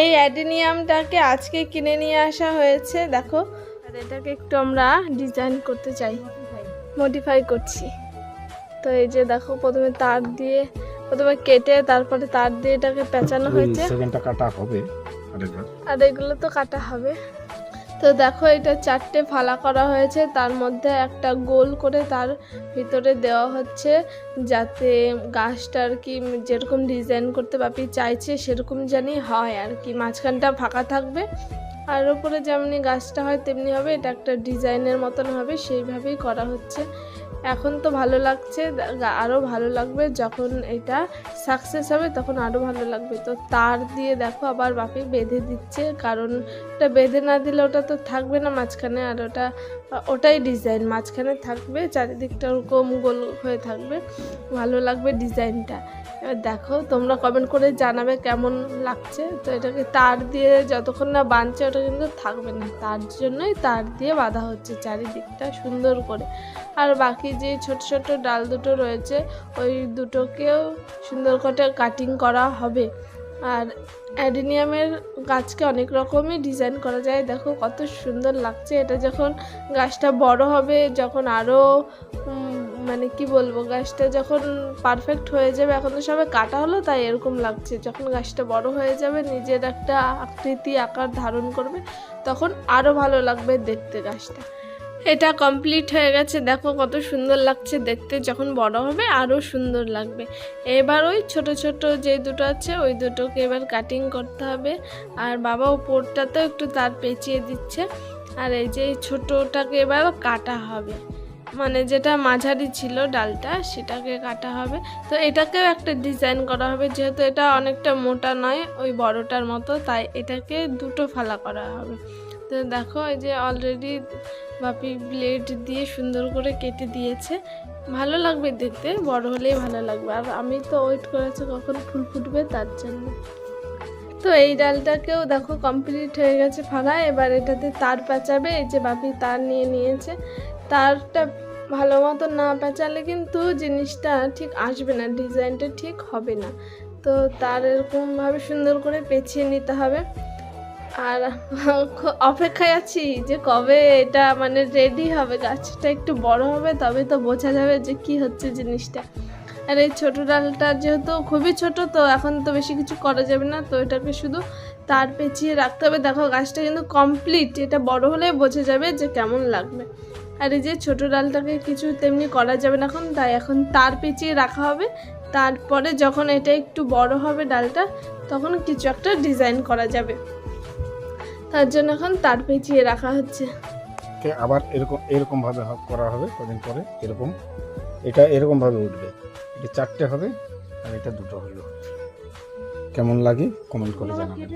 এই অ্যাডিনিয়ামটাকে আজকে কিনে নিয়ে আসা হয়েছে দেখো। আর এটাকে একটু আমরা ডিজাইন করতে চাই মডিফাই করছি। তো এই যে দেখো প্রথমে তার দিয়ে প্রথমে কেটে তারপরে তার দিয়ে এটাকে পেঁচানো হয়েছে। কাটা হবে আর এগুলো তো কাটা হবে। তো দেখো, এটা চারটে ফালা করা হয়েছে। তার মধ্যে একটা গোল করে তার ভিতরে দেওয়া হচ্ছে, যাতে গাছটা আর কি যেরকম ডিজাইন করতে বাপি চাইছে, সেরকম জানি হয় আর কি। মাঝখানটা ফাঁকা থাকবে। আর ওপরে যেমনি গাছটা হয়, তেমনি হবে। এটা একটা ডিজাইনের মতন হবে, সেইভাবেই করা হচ্ছে। এখন তো ভালো লাগছে আরও ভালো লাগবে। যখন এটা সাকসেস হবে, তখন আরও ভালো লাগবে। তো তার দিয়ে দেখো আবার বাপি বেঁধে দিচ্ছে, কারণ ওটা বেঁধে না দিলে ওটা তো থাকবে না মাঝখানে, আর ওটা, ওটাই ডিজাইন মাঝখানে থাকবে, চারিদিকটা ওরকম গোল হয়ে থাকবে। ভালো লাগবে ডিজাইনটা এবার দেখো, তোমরা কমেন্ট করে জানাবে কেমন লাগছে। তো এটাকে তার দিয়ে যতক্ষণ না বাঁধছে, ওটা কিন্তু থাকবে না। তার জন্যই তার দিয়ে বাঁধা হচ্ছে চারিদিকটা সুন্দর করে। আর বাকি যে ছোট ছোট ডাল দুটো রয়েছে, ওই দুটোকেও সুন্দর করে কাটিং করা হবে। আর অ্যাডিনিয়ামের গাছকে অনেক রকমই ডিজাইন করা যায়। দেখো কত সুন্দর লাগছে। এটা যখন গাছটা বড় হবে, যখন আরও মানে কি বলব, গাছটা যখন পারফেক্ট হয়ে যাবে, এখন তো সবে কাটা হলো, তাই এরকম লাগছে। যখন গাছটা বড় হয়ে যাবে, নিজের একটা আকৃতি আকার ধারণ করবে, তখন আরও ভালো লাগবে দেখতে গাছটা। এটা কমপ্লিট হয়ে গেছে, দেখো কত সুন্দর লাগছে দেখতে, যখন বড় হবে আরও সুন্দর লাগবে। এবার ওই ছোট ছোট যে দুটো আছে, ওই দুটোকে এবার কাটিং করতে হবে। আর বাবা ওপরটাতেও একটু তার পেঁচিয়ে দিচ্ছে। আর এই যে ছোটোটাকে এবার কাটা হবে। মানে যেটা মাঝারি ছিল ডালটা, সেটাকে কাটা হবে। তো এটাকেও একটা ডিজাইন করা হবে, যেহেতু এটা অনেকটা মোটা নয়, ওই বড়টার মতো, তাই এটাকে দুটো ফালা করা হবে। তো দেখো, এই যে অলরেডি বাপি ব্লেড দিয়ে সুন্দর করে কেটে দিয়েছে। ভালো লাগবে দেখতে, বড় হলেই ভালো লাগবে। আর আমি তো ওয়েট করেছি কখন ফুল ফুটবে, তার জন্য। তো এই ডালটাকেও দেখো কমপ্লিট হয়ে গেছে ফাঁকা এবার এটাতে তার পাচাবে, এই যে বাপি তার নিয়ে নিয়েছে। তারটা ভালো মতো না পেঁচালে কিন্তু জিনিসটা ঠিক আসবে না, ডিজাইনটা ঠিক হবে না। তো তার এরকমভাবে সুন্দর করে পেঁচিয়ে নিতে হবে। আর অপেক্ষায় আছি যে কবে এটা মানে রেডি হবে, গাছটা একটু বড় হবে তবে তো বোঝা যাবে যে কি হচ্ছে জিনিসটা। আর এই ছোটো ডালটা যেহেতু খুবই ছোট, তো এখন তো বেশি কিছু করা যাবে না, তো এটাকে শুধু তার পেঁচিয়ে রাখতে হবে। দেখো গাছটা কিন্তু কমপ্লিট এটা বড় হলে বোঝা যাবে যে কেমন লাগবে। আর এই যে ছোটো ডালটাকে কিছু তেমনি করা যাবে না এখন তাই এখন তার পেঁচিয়ে রাখা হবে। তারপরে যখন এটা একটু বড় হবে ডালটা তখন কিছু একটা ডিজাইন করা যাবে। তার জন্য এখন তার পেঁচিয়ে রাখা হচ্ছে। আবার এরকম এরকমভাবে করা হবে কদিন পরে এরকম। এটা এরকমভাবে উঠবে। এটা চারটে হবে আর এটা দুটো হলো। কেমন লাগে কমেন্ট করে জানাবেন।